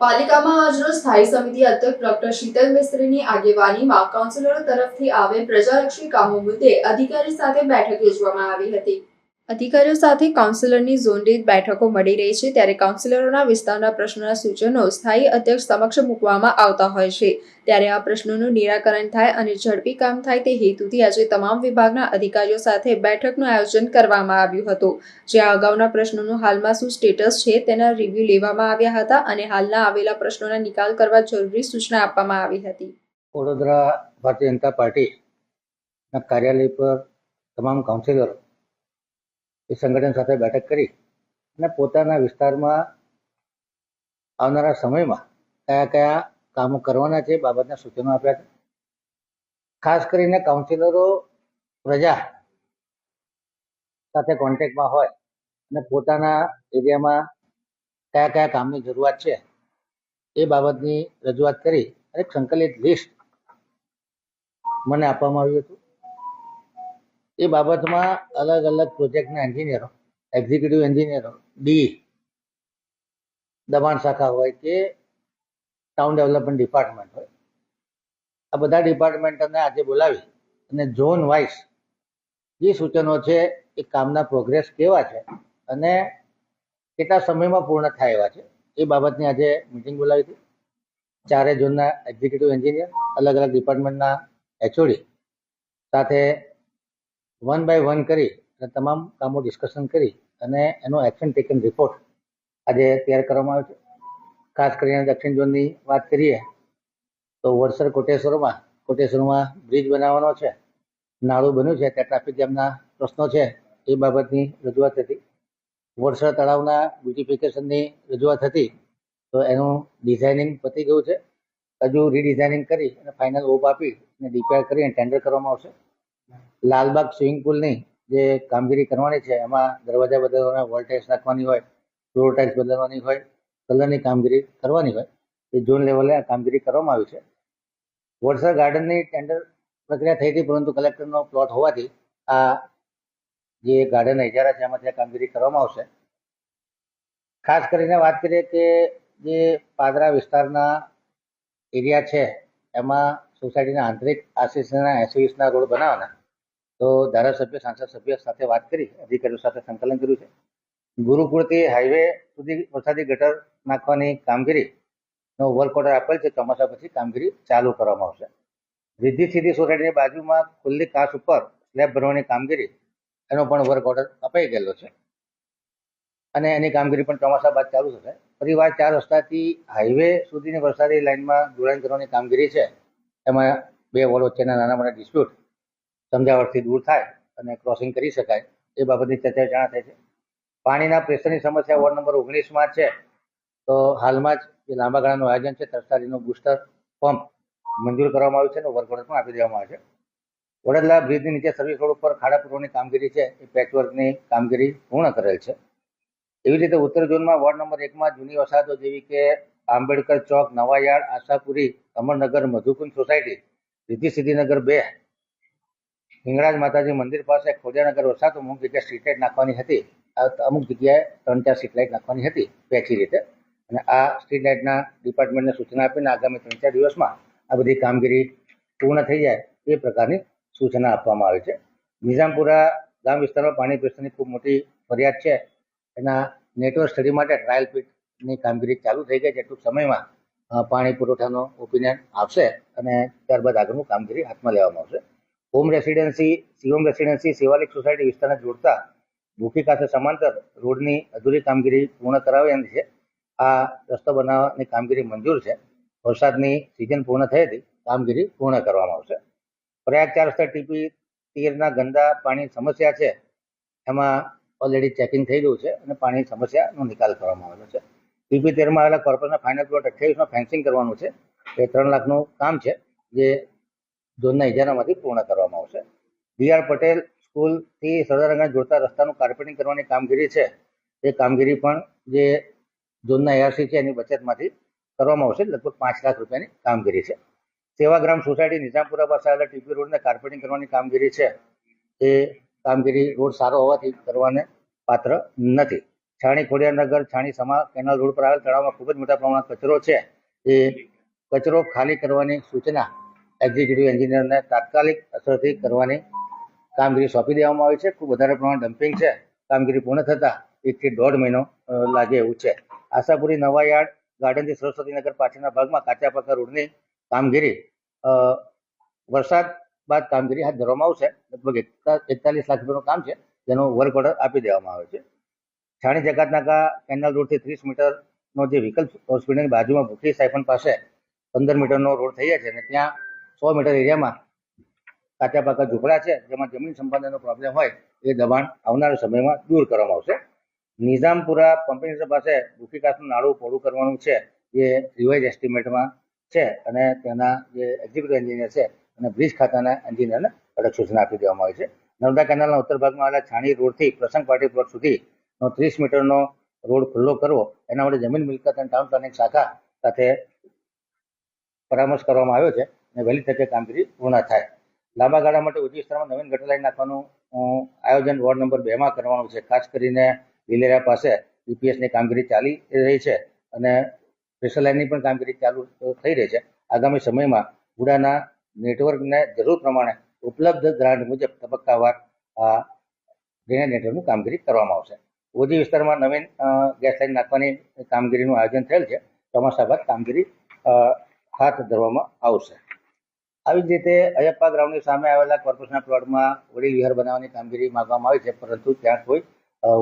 પાલિકામાં આજરોજ સ્થાયી સમિતિ અધ્યક્ષ ડોક્ટર શીતલ મિસ્ત્રીની આગેવાનીમાં કાઉન્સિલરો તરફથી આવેલ પ્રજાલક્ષી કામો મુદ્દે અધિકારી સાથે બેઠક યોજવામાં આવી હતી. અધિકારીઓ સાથે કાઉન્સિલરની ઝોન દીઠ બેઠકો મળી રહી છે ત્યારે કાઉન્સિલરોના વિસ્તારના પ્રશ્નોના સૂચનો સ્થાયી અધ્યક્ષ સમક્ષ મૂકવામાં આવતા હોય છે. ત્યારે આ પ્રશ્નોનું નિરાકરણ થાય અને ઝડપી કામ થાય તે હેતુથી આજે તમામ વિભાગના અધિકારીઓ સાથે બેઠકનું આયોજન કરવામાં આવ્યું હતું. જ્યાં અગાઉના પ્રશ્નોનું હાલમાં શું સ્ટેટસ છે તેના રિવ્યૂ લેવામાં આવ્યા હતા અને હાલના આવેલા પ્રશ્નોના નિકાલ કરવા જરૂરી સૂચના આપવામાં આવી હતી. વડોદરા ભારતીય જનતા પાર્ટીના કાર્યાલય પર તમામ કાઉન્સિલરો એ સંગઠન સાથે બેઠક કરી અને પોતાના વિસ્તારમાં આવનારા સમયમાં કયા કયા કામો કરવાના છે બાબતના સૂચનો આપ્યા છે. ખાસ કરીને કાઉન્સિલરો પ્રજા સાથે કોન્ટેક્ટમાં હોય અને પોતાના એરિયામાં કયા કયા કામની જરૂરિયાત છે એ બાબતની રજૂઆત કરી અને સંકલિત લિસ્ટ મને આપવામાં આવ્યું હતું. એ બાબતમાં અલગ અલગ પ્રોજેક્ટના એન્જિનિયરો એક્ઝિક્યુટિવ એન્જિનિયરો ડી દબાણ શાખા હોય કે ટાઉન ડેવલપમેન્ટ ડિપાર્ટમેન્ટ હોય. આ બધા ડિપાર્ટમેન્ટને આજે બોલાવી અને ઝોન વાઇઝ જે સૂચનો છે એ કામના પ્રોગ્રેસ કેવા છે અને કેટલા સમયમાં પૂર્ણ થાય એવા છે એ બાબતની આજે મિટિંગ બોલાવી હતી. ચારે ઝોનના એક્ઝિક્યુટિવ એન્જિનિયર અલગ અલગ ડિપાર્ટમેન્ટના એચઓડી સાથે વન બાય વન કરી અને તમામ કામો ડિસ્કશન કરી અને એનો એક્શન ટેકન રિપોર્ટ આજે તૈયાર કરવામાં આવ્યો છે. ખાસ કરીને દક્ષિણ ઝોનની વાત કરીએ તો વડસર કોટેશ્વરમાં કોટેશ્વરમાં બ્રિજ બનાવવાનો છે. નાળું બન્યું છે, ત્યાં ટ્રાફિક જામના પ્રશ્નો છે, એ બાબતની રજૂઆત હતી. વડસર તળાવના બ્યુટિફિકેશનની રજૂઆત હતી, તો એનું ડિઝાઇનિંગ પતી ગયું છે. હજુ રીડિઝાઇનિંગ કરી અને ફાઇનલ ઓપ આપી અને ડિપેર કરી અને ટેન્ડર કરવામાં આવશે. લાલબાગ સ્વિમિંગ પુલની જે કામગીરી કરવાની છે, એમાં દરવાજા બદલવાના વોલ નાખવાની હોય ફ્લોર ટાઇલ્સ બદલવાની હોય, કલરની કામગીરી કરવાની હોય, એ ઝોન લેવલે આ કામગીરી કરવામાં આવી છે. વોટસર ગાર્ડનની ટેન્ડર પ્રક્રિયા થઈ હતી, પરંતુ કલેક્ટરનો પ્લોટ હોવાથી આ જે ગાર્ડન ઇજારા છે, એમાંથી આ કામગીરી કરવામાં આવશે. ખાસ કરીને વાત કરીએ કે જે પાદરા વિસ્તારના એરિયા છે, એમાં સોસાયટીના આંતરિક આશીષના એસી રોડ બનાવવાના. તો ધારાસભ્ય સાંસદ સભ્ય સાથે વાત કરી, અધિકારીઓ સાથે સંકલન કર્યું છે. ગુરુકુળથી હાઈવે સુધી વરસાદી ગટર નાખવાની કામગીરીનો વર્ક ઓર્ડર આપેલ છે. ચોમાસા પછી કામગીરી ચાલુ કરવામાં આવશે. રિદ્ધિ સીધી સોસાયટીની બાજુમાં ખુલ્લી કાચ ઉપર સ્લેબ ભરવાની કામગીરી એનો પણ વર્ક ઓર્ડર અપાઈ ગયેલો છે. અને એની કામગીરી પણ ચોમાસા બાદ ચાલુ થશે. પરિવાર ચાર રસ્તાથી હાઈવે સુધીની વરસાદી લાઇનમાં જોડાણ કરવાની કામગીરી છે. એમાં બે વોર્ડ વચ્ચેના નાના મોટા ડિસ્પ્યુટ સમજાવટથી દૂર થાય અને ક્રોસિંગ કરી શકાય, એ બાબતની ચર્ચા જાણ થઈ છે. પાણીના પ્રેશરની સમસ્યા વોર્ડ નંબર ઓગણીસમાં છે. તો હાલમાં જ જે લાંબા ગાળાનું આયોજન છે, તરસારીનું બુસ્ટર પંપ મંજૂર કરવામાં આવ્યું છે અને વર્ક ઓર્ડર પણ આપી દેવામાં આવે છે. વડોદરા બ્રિજની નીચે સર્વિસ રોડ ઉપર ખાડા પૂરવાની કામગીરી છે, એ પેચવર્કની કામગીરી પૂર્ણ કરેલ છે. એવી રીતે ઉત્તર ઝોનમાં વોર્ડ નંબર એકમાં જૂની વસાહતો જેવી કે આંબેડકર ચોક નવાયાર્ડ આશાપુરી, અમરનગર, મધુકુંજ સોસાયટી રિદ્ધિ સિદ્ધિનગર બે હિંગળાજ માતાજી મંદિર પાસે ખોડિયાનગર વરસાદ અમુક જગ્યાએ સ્ટ્રીટ લાઇટ નાખવાની હતી. અમુક જગ્યાએ ત્રણ ચાર સ્ટ્રીટ લાઇટ નાખવાની હતી પેચી રીતે. અને આ સ્ટ્રીટ લાઇટના ડિપાર્ટમેન્ટને સૂચના આપીને આગામી ત્રણ ચાર દિવસમાં આ બધી કામગીરી પૂર્ણ થઈ જાય એ પ્રકારની સૂચના આપવામાં આવી છે. નિઝામપુરા ગામ વિસ્તારમાં પાણી પ્રશ્નની ખૂબ મોટી ફરિયાદ છે. એના નેટવર્ક સ્ટડી માટે ટ્રાયલ પીટની કામગીરી ચાલુ થઈ ગઈ છે. ટૂંક સમયમાં પાણી પુરવઠાનો ઓપિનિયન આવશે અને ત્યારબાદ આગળનું કામગીરી હાથમાં લેવામાં આવશે. હોમ રેસિડેન્સી સીઓમ રેસિડેન્સી શિવાલિક સોસાયટી વિસ્તારને જોડતા ભૂખી ખાતે સમાંતર રોડની અધૂરી કામગીરી પૂર્ણ કરાવવાની છે. આ રસ્તો બનાવવાની કામગીરી મંજૂર છે. વરસાદની સિઝન પૂર્ણ હતી કામગીરી પૂર્ણ કરવામાં આવશે. પ્રયાગ ચાર રસ્તા ટીપી તીરના ગંદા પાણી સમસ્યા છે. એમાં ઓલરેડી ચેકિંગ થઈ ગયું છે અને પાણી સમસ્યાનો નિકાલ કરવામાં આવેલો છે. ટીપી તેરમાં આવેલા કોર્પોરેશનના ફાઇનલ પ્લોટ અઠ્યાવીસમાં ફેન્સિંગ કરવાનું છે. એ ત્રણ લાખનું કામ છે જે ઝોનના ઇજારામાંથી પૂર્ણ કરવામાં આવશે. બી પટેલ સ્કૂલથી સરદારગંજ જોડતા રસ્તાનું કાર્પેટિંગ કરવાની કામગીરી છે. એ કામગીરી પણ જે ઝોનના એઆરસી છે એની બચતમાંથી કરવામાં આવશે. લગભગ પાંચ લાખ રૂપિયાની કામગીરી છે. સેવાગ્રામ સોસાયટી નિઝામપુરા પાસે આવેલા ટીપી રોડને કાર્પેટિંગ કરવાની કામગીરી છે. એ કામગીરી રોડ સારો હોવાથી કરવાને પાત્ર નથી. છાણી ખોડિયાનગર છાણી સમા કેનાલ રોડ પર આવેલ તળાવમાં ખૂબ જ મોટા પ્રમાણમાં કચરો છે. એ કચરો ખાલી કરવાની સૂચના એક્ઝિક્યુટિવ એન્જિનિયરને તાત્કાલિક અસરથી કરવાની કામગીરી સોંપી દેવામાં આવી છે. ખૂબ વધારે પ્રમાણમાં ડમ્પિંગ છે. કામગીરી પૂર્ણ થતાં એકથી દોઢ મહિનો લાગે એવું છે. આશાપુરી નવા યાર્ડ ગાર્ડનથી સરસ્વતીનગર પાછળના ભાગમાં કાચા પાકા રોડની કામગીરી વરસાદ બાદ કામગીરી હાથ ધરવામાં આવશે. લગભગ એકતાલીસ લાખ રૂપિયાનું કામ છે. જેનો વર્ક ઓર્ડર આપી દેવામાં આવે છે. છાણી જકાતનાકા કેનાલ રોડથી ત્રીસ મીટરનો જે વિકલ્પ હોસ્પિટલની બાજુમાં ભૂખરી સાયફન પાસે પંદર મીટરનો રોડ થઈ જાય છે અને ત્યાં સો મીટર એરિયામાં કાચા પાકા ઝૂંપડા છે, જેમાં જમીન સંપાદનનો પ્રોબ્લેમ હોય, એ દબાણ આવનારા સમયમાં દૂર કરવામાં આવશે. નિઝામપુરા પંપિંગ પાસે ભૂખીકાસનું નાળું પહોળું કરવાનું છે, એ રિવાઇઝ એસ્ટિમેટમાં છે, અને તેના જે એક્ઝિક્યુટિવ એન્જિનિયર છે, અને બ્રિજ ખાતાના એન્જિનિયરને કડક સૂચના આપી દેવામાં આવી છે. નર્મદા કેનાલના ઉત્તર ભાગમાં આવેલા છાણી રોડથી પ્રસંગ પાર્ટી પ્લોટ સુધીનો ત્રીસ મીટરનો રોડ ખુલ્લો કરવો, એના માટે જમીન મિલકત અને ટાઉન પ્લાનિંગ શાખા સાથે પરામર્શ કરવામાં આવ્યો છે. અને વહેલી તકે કામગીરી પૂર્ણ થાય. લાંબા ગાળા માટે ઉચ્ચ વિસ્તારમાં નવીન ગટર લાઈન નાખવાનું આયોજન વોર્ડ નંબર બે માં કરવાનું છે. ખાસ કરીને લીલેરા પાસે ની કામગીરી ચાલી રહી છે અને સ્પેશિયલ લાઇનની પણ કામગીરી ચાલુ થઈ રહી છે. આગામી સમયમાં ગુડાના નેટવર્કને જરૂર પ્રમાણે ઉપલબ્ધ ગ્રાન્ટ મુજબ તબક્કાવાર ડ્રેનેજ નેટવર્કની કામગીરી કરવામાં આવશે. ઓજી વિસ્તારમાં નવીન ગેસ લાઇન નાખવાની કામગીરીનું આયોજન થયેલ છે. ચોમાસા બાદ કામગીરી હાથ ધરવામાં આવશે. આવી જ રીતે અયપ્પા ગ્રાઉન્ડની સામે આવેલા કોર્પોરેશનના પ્લોટમાં વડીલ વિહાર બનાવવાની કામગીરી માંગવામાં આવી છે, પરંતુ ત્યાં કોઈ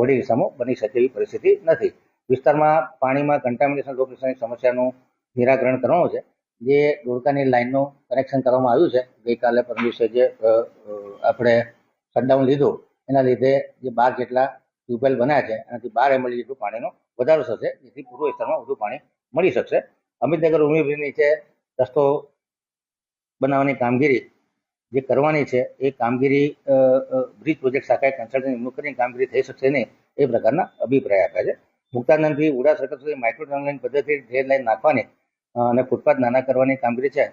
વડીલ વિસામો બની શકે એવી પરિસ્થિતિ નથી. વિસ્તારમાં પાણીમાં કન્ટામિનેશન રોગની સમસ્યાનું નિરાકરણ કરવાનું છે. જે ધોળકાની લાઇનનું કનેક્શન કરવામાં આવ્યું છે, ગઈકાલે પરમ દિવસે જે આપણે શટડાઉન લીધું, એના લીધે જે બાર જેટલા ટ્યુબવેલ બન્યા છે, એનાથી બાર એમએલ જેટલું પાણીનો વધારો થશે, જેથી પૂર્વ વિસ્તારમાં વધુ પાણી મળી શકશે. અમિતનગર ઉમી નીચે રસ્તો બનાવવાની કામગીરી જે કરવાની છે, એ કામગીરી બ્રિજ પ્રોજેક્ટ શાખાએ કન્સલ્ટન્ટ નિમણૂક કરીને કામગીરી થઈ શકશે નહીં, એ પ્રકારના અભિપ્રાય આપ્યા છે. મુક્તાનંદથી ઉડા સર્કલ સુધી માઇક્રો ટનલ પદ્ધતિ રેલ લાઇન નાખવાની અને ફૂટપાથ નાના કરવાની કામગીરી છે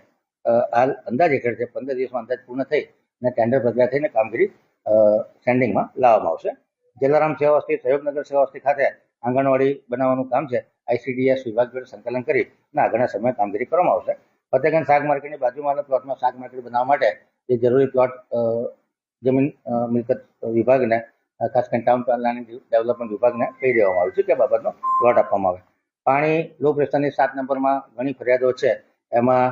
હાલ અંદાજ હેઠળ છે, પંદર દિવસમાં અંદાજ પૂર્ણ થઈ અને ટેન્ડર પ્રક્રિયા થઈને કામગીરી સ્ટેન્ડિંગમાં લાવવામાં આવશે. જલારામ સેવા વસ્તી સહયોગનગર સેવા વસ્તી ખાતે આંગણવાડી બનાવવાનું કામ છે આઈસીડીએસ વિભાગ જોડે સંકલન કરી અને આગળના સમયે કામગીરી કરવામાં આવશે. ફતેગંજ શાક માર્કેટની બાજુમાં પ્લોટમાં શાક માર્કેટ બનાવવા માટે જે જરૂરી પ્લોટ જમીન મિલકત વિભાગને ખાસ કરીને ટાઉન પ્લાનિંગ ડેવલપમેન્ટ વિભાગને કહી દેવામાં આવ્યું છે કે બાબતનો પ્લોટ આપવામાં આવે. પાણી, લો પ્રેશરની સાત નંબરમાં ઘણી ફરિયાદો છે. એમાં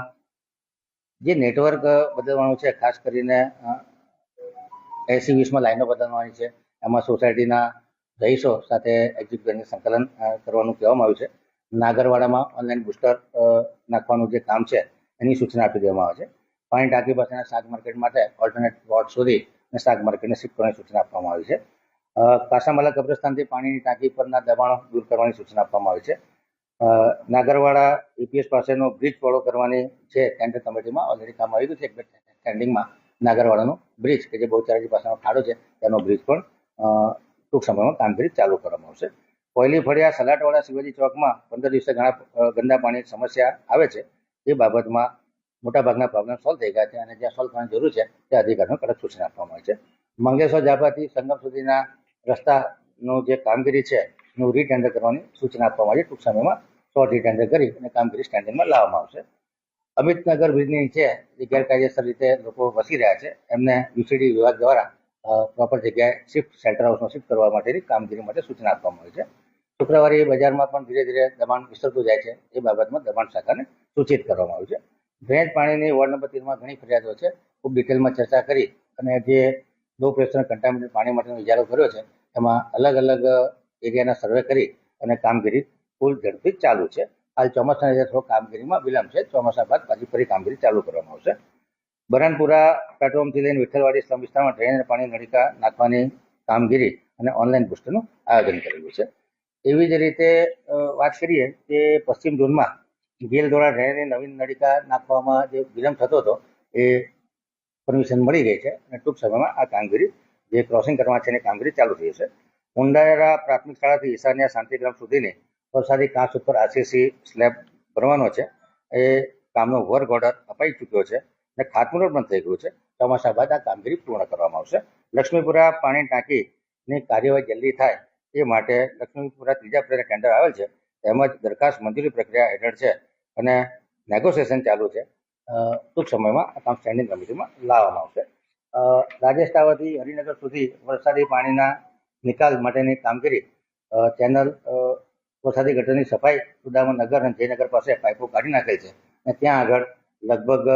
જે નેટવર્ક બદલવાનું છે, ખાસ કરીને એસી વીસમાં લાઈનો બદલવાની છે. એમાં સોસાયટીના રહીશો સાથે એક્ઝિક્યુટિવને સંકલન કરવાનું કહેવામાં આવ્યું છે. નાગરવાડામાં ઓનલાઈન બુસ્ટર નાખવાનું જે કામ છે, એની સૂચના આપી દેવામાં આવે છે. પાણી ટાંકી પાસેના શાક માર્કેટ માટે ઓલ્ટરનેટ પ્લોટ શોધી અને શાક માર્કેટને શિફ્ટ કરવાની સૂચના આપવામાં આવી છે. કાસામાલા કબ્રસ્તાનથી પાણીની ટાંકી પરના દબાણો દૂર કરવાની સૂચના આપવામાં આવી છે. નાગરવાડા ઈપીએસ પાસેનો બ્રિજ પહોળો કરવાની છે ટેન્ડર કમિટીમાં ઓલરેડી કામ આવી ગયું છે, એક બે નાગરવાડાનો બ્રિજ કે જે બહુચરાજી પાસેનો ખાડો છે, તેનો બ્રિજ પણ ટૂંક સમયમાં કામગીરી ચાલુ કરવામાં આવશે. કોયલી ફળિયા સલાટવાળા શિવાજી ચોકમાં પંદર દિવસે ઘણા ગંદા પાણીની સમસ્યા આવે છે. એ બાબતમાં મોટાભાગના પ્રોબ્લેમ સોલ્વ થઈ ગયા છે અને જ્યાં સોલ્વ થવાની જરૂર છે તે અધિકારીઓને કડક સૂચના આપવામાં આવી છે. મંગેશ્વર જાપાથી સંગમ સુધીના રસ્તાનું જે કામગીરી છે, એનું રીટેન્ડર કરવાની સૂચના આપવામાં આવી છે. ટૂંક સમયમાં શોર્ટ રીટેન્ડર કરી અને કામગીરી સ્ટેન્ડિંગમાં લાવવામાં આવશે. અમિતનગર બ્રિજની નીચે જે ગેરકાયદેસર રીતે લોકો વસી રહ્યા છે, એમને યુસીડી વિભાગ દ્વારા પ્રોપર જગ્યાએ શિફ્ટ સેન્ટર હાઉસમાં શિફ્ટ કરવા માટેની કામગીરી માટે સૂચના આપવામાં આવી છે. શુક્રવારે બજારમાં પણ ધીરે ધીરે દબાણ વિસ્તરતું જાય છે. એ બાબતમાં દબાણ શાખાને સૂચિત કરવામાં આવ્યું છે. ડ્રેનેજ પાણીની વોર્ડ નંબર તેરમાં ઘણી ફરિયાદો છે. ખૂબ ડિટેલમાં ચર્ચા કરી અને જે લો પ્રેશર કન્ટામિનેટ પાણી માટેનો ઇજારો કર્યો છે, એમાં અલગ અલગ એરિયાના સર્વે કરી અને કામગીરી ફૂલ ઝડપથી ચાલુ છે. હાલ ચોમાસાના લીધે થોડો કામગીરીમાં વિલંબ છે. ચોમાસા બાદ પાછી ફરી કામગીરી ચાલુ કરવામાં આવશે. બરાનપુરા પેટ્રોલથી લઈને વિઠ્ઠલવાડી સ્લમ વિસ્તારમાં ડ્રેનેજ પાણી નળિકા નાખવાની કામગીરી અને ઓનલાઈન બુસ્ટરનું આયોજન કરેલું છે. એવી જ રીતે વાત કરીએ કે પશ્ચિમ ઝોનમાં ગેલ દ્વારા ડ્રેનેજની નવીન નળિકા નાખવામાં જે વિલંબ થતો હતો, એ પરમિશન મળી ગઈ છે અને ટૂંક સમયમાં આ કામગીરી, જે ક્રોસિંગ કરવા છે એની કામગીરી ચાલુ થઈ જશે ઉંડાયરા પ્રાથમિક શાળાથી ઈશાન્યા શાંતિગ્રામ સુધીની વરસાદી કાંસ ઉપર આરસીસી સ્લેબ ભરવાનો છે. એ કામનો વર્ક ઓર્ડર અપાઈ ચૂક્યો છે અને ખાતમુહૂર્ત પણ થઈ ગયું છે. ચોમાસા બાદ આ કામગીરી પૂર્ણ કરવામાં આવશે. લક્ષ્મીપુરા પાણી ટાંકીની કાર્યવાહી જલ્દી થાય એ માટે લક્ષ્મીપુરા ત્રીજા પ્રકારે ટેન્ડર આવેલ છે. તેમજ દરખાસ્ત મંજૂરી પ્રક્રિયા હેઠળ છે અને નેગોશિએશન ચાલુ છે. ટૂંક સમયમાં આ કામ સ્ટેન્ડિંગ કમિટીમાં લાવવામાં આવશે. રાજેશ હરિનગર સુધી વરસાદી પાણીના નિકાલ માટેની કામગીરી ચેનલ વરસાદી ગટરની સફાઈ, સુદામા નગર અને જયનગર પાસે પાઇપો કાઢી નાખેલ છે અને ત્યાં આગળ લગભગ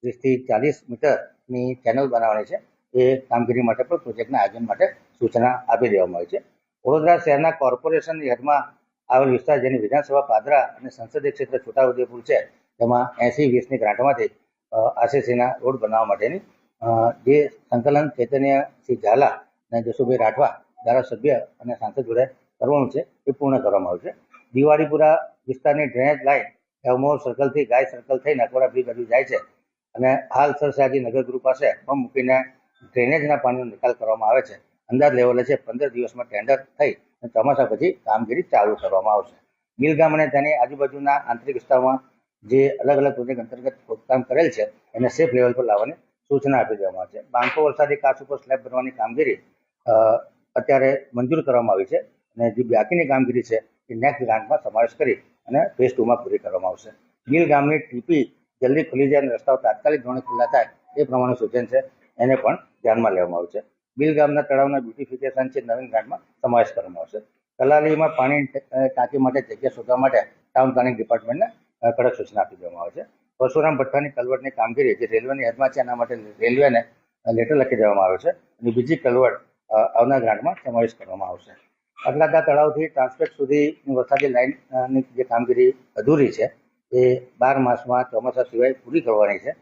ત્રીસથી ચાલીસ મીટરની ચેનલ બનાવવાની છે. એ કામગીરી માટે પણ પ્રોજેક્ટના આયોજન માટે સૂચના આપી દેવામાં આવી છે. વડોદરા શહેરના કોર્પોરેશનની હેઠમાં આવેલ વિસ્તાર જેની વિધાનસભા પાદરા અને સંસદીય ક્ષેત્ર છોટાઉદેપુર છે તેમાં એસી વીસની ગ્રાન્ટમાંથી આરસીસીના રોડ બનાવવા માટેની જે સંકલન ચૈતન્ય સિંહ ઝાલા અને જસુભાઈ રાઠવા ધારાસભ્ય અને સાંસદ જોડે કરવાનું છે, એ પૂર્ણ કરવામાં આવશે દિવાળીપુરા વિસ્તારની ડ્રેનેજ લાઇન હેવમોર સર્કલથી ગાય સર્કલ થઈ નકોડા બ્રિજ બાજુ જાય છે અને હાલ સરસાજી નગરગૃહ પાસે પંપ મૂકીને ડ્રેનેજના પાણીનો નિકાલ કરવામાં આવે છે. અંદાજ લેવલે છે પંદર દિવસમાં ટેન્ડર થઈ અને ચોમાસા પછી કામગીરી ચાલુ કરવામાં આવશે. ગીલગામ અને તેની આજુબાજુના આંતરિક વિસ્તારમાં જે અલગ અલગ પ્રોજેક્ટ અંતર્ગત ખોદકામ કરેલ છે, એને સેફ લેવલ પર લાવવાની સૂચના આપી દેવામાં આવે છે. બાંકો વરસાદી કાચ ઉપર સ્લેબ ભરવાની કામગીરી અત્યારે મંજૂર કરવામાં આવી છે અને જે બાકીની કામગીરી છે એ નેક્સ્ટ ગ્રાન્ટમાં સમાવેશ કરી અને ફેઝ ટુમાં પૂરી કરવામાં આવશે. ગીલ ગામની ટીપી જલ્દી ખુલી જાય અને રસ્તાઓ તાત્કાલિક ધોરણે ખુલ્લા થાય એ પ્રમાણે સૂચન છે, એને પણ ધ્યાનમાં લેવામાં આવશે ગીલ ગામના તળાવના બ્યુટિફિકેશન છે, નવીન ગ્રાન્ટમાં સમાવેશ કરવામાં આવશે. કલાલીમાં પાણી ટાંકી માટે જગ્યા શોધવા માટે ટાઉન પ્લાનિંગ ડિપાર્ટમેન્ટને કડક સૂચના આપી દેવામાં આવે છે. પરશુરામ ભઠ્ઠાની કલવટની કામગીરી જે રેલવેની હદમાં છે, એના માટે રેલવેને લેટર લખી દેવામાં આવે છે અને બીજી કલવટ આવનાર ગ્રાન્ટમાં સમાવેશ કરવામાં આવશે. અટલાદા તળાવથી ટ્રાન્સપેક્ટ સુધીની વરસાદી લાઇનની જે કામગીરી અધૂરી છે, એ બાર માસમાં ચોમાસા સિવાય પૂરી કરવાની છે.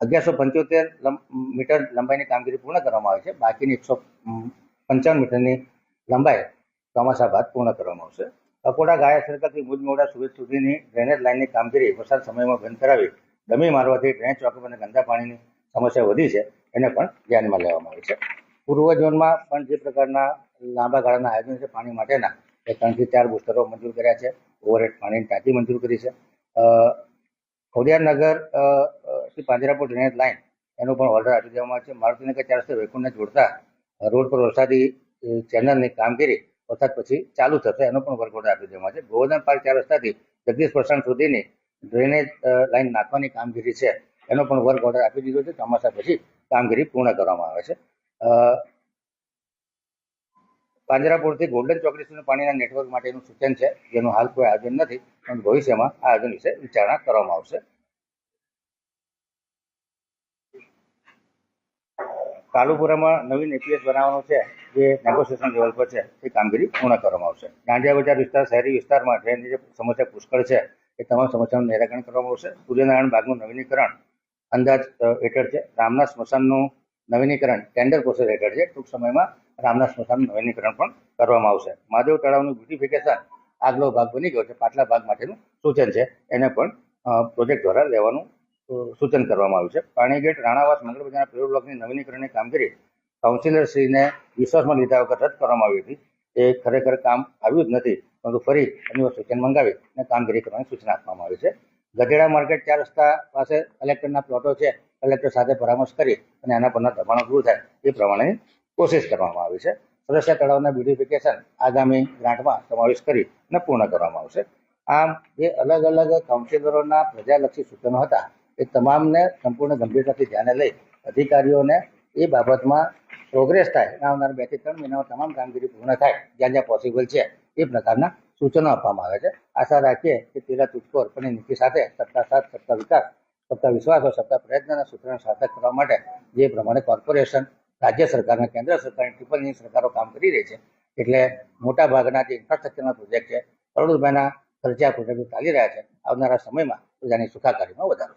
અગિયારસો પંચોતેર મીટર લંબાઈની કામગીરી પૂર્ણ કરવામાં આવી છે. બાકીની એકસો પંચાવન મીટરની લંબાઈ ચોમાસા બાદ પૂર્ણ કરવામાં આવશે. અકોડા ગાયા સર્કલથી મુજમોડા સુરત સુધીની ડ્રેનેજ લાઇનની કામગીરી વરસાદ સમયમાં બંધ કરાવી ડમી મારવાથી ડ્રેનેજ ચોકઅપ અને ગંદા પાણીની સમસ્યા વધી છે. એને પણ ધ્યાનમાં લેવામાં આવી છે. પૂર્વ ઝોનમાં પણ જે પ્રકારના લાંબા ગાળાના આયોજન છે પાણી માટેના, એ ત્રણથી ચાર બુસ્ટરો મંજૂર કર્યા છે. ઓવરહેડ પાણીની ટાંકી મંજૂર કરી છે. ખોડિયારનગરથી પાંજરાપુર ડ્રેનેજ લાઇન એનો પણ ઓર્ડર આપી દેવામાં છે. મારુતિનગર ચાર રસ્તે વૈકુંઠને જોડતા રોડ પર વરસાદી ચેનલની કામગીરી વરસાદ પછી ચાલુ થશે એનો પણ વર્ક ઓર્ડર આપી દેવામાં છે. ગોવર્ધન પાર્ક ચાર રસ્તાથી જગદીશ પ્રસાદ સુધીની ડ્રેનેજ લાઇન નાખવાની કામગીરી છે એનો પણ વર્ક ઓર્ડર આપી દીધો છે. ચોમાસા પછી કામગીરી પૂર્ણ કરવામાં આવે છે. પાંજરાપુરથી ગોલ્ડન ચોકડી પાણીના નેટવર્ક માટેનું સૂચન છે, જેનું હાલ કોઈ આયોજન નથી, પણ ભવિષ્યમાં આ આયોજન વિશે વિચારણા કરવામાં આવશે. કાલુપુરામાં નવીન એપીએસ બનાવવાનું છે, જે નેગોશિએશન લેવલ પર છે, એ કામગીરી પૂર્ણ કરવામાં આવશે. ગાંધીયા બજાર વિસ્તાર, શહેરી વિસ્તારમાં ડ્રેનની જે સમસ્યા પુષ્કળ છે, એ તમામ સમસ્યાનું નિરાકરણ કરવામાં આવશે. સૂર્યનારાયણ બાગનું નવીનીકરણ અંદાજ હેઠળ છે. રામના સ્મશાનનું નવીનીકરણ ટેન્ડર પ્રોસેસ હેઠળ છે. ટૂંક સમયમાં રામના સ્મશાનનું નવીનીકરણ પણ કરવામાં આવશે. મહાદેવ તળાવનું બ્યુટિફિકેશન આગલો ભાગ બની ગયો છે. પાછલા ભાગ માટેનું સૂચન છે. એને પણ પ્રોજેક્ટ દ્વારા લેવાનું સૂચન કરવામાં આવ્યું છે. પાણીગેટ રાણાવાસ, મંગળ બજારના પેટ્રોલ બ્લોકની નવીનીકરણની કામગીરી કાઉન્સિલરશ્રીને વિશ્વાસમાં લીધા વગર રદ કરવામાં આવી હતી. એ ખરેખર કામ આવ્યું જ નથી, પરંતુ ફરી એની સૂચન મંગાવી અને કામગીરી કરવાની સૂચના આપવામાં આવી છે. ગધેડા માર્કેટ ચાર રસ્તા પાસે કલેક્ટરના પ્લોટો છે. કલેક્ટર સાથે પરામર્શ કરી અને એના પરના દબાણો પૂરું થાય એ પ્રમાણેની કોશિશ કરવામાં આવી છે. સદસ્ય તળાવના બ્યુટિફિકેશન આગામી ગ્રાન્ટમાં સમાવેશ કરી અને પૂર્ણ કરવામાં આવશે. આમ, જે અલગ અલગ કાઉન્સિલરોના પ્રજાલક્ષી સૂચનો હતા, એ તમામને સંપૂર્ણ ગંભીરતાથી ધ્યાને લઈ અધિકારીઓને એ બાબતમાં પ્રોગ્રેસ થાય આવનાર બેથી ત્રણ મહિનામાં તમામ કામગીરી પૂર્ણ થાય જ્યાં જ્યાં પોસિબલ છે, એ પ્રકારના સૂચનો આપવામાં આવે છે. આશા રાખીએ કે તેરા ચૂટકોર અર્પણની નીતિ સાથે સત્તા સાથ, સત્તા વિકાસ, સત્તા વિશ્વાસ સત્તા પ્રયત્નના સૂત્રને સાર્થક કરવા માટે જે પ્રમાણે કોર્પોરેશન રાજ્ય સરકારના, કેન્દ્ર સરકારની ટ્રિપલની સરકારો કામ કરી રહી છે. એટલે મોટા ભાગના જે ઇન્ફ્રાસ્ટ્રક્ચરના પ્રોજેક્ટ છે કરોડ રૂપિયાના ખર્ચા પ્રોજેક્ટ ચાલી રહ્યા છે. આવનારા સમયમાં પ્રજાની સુખાકારીમાં વધારો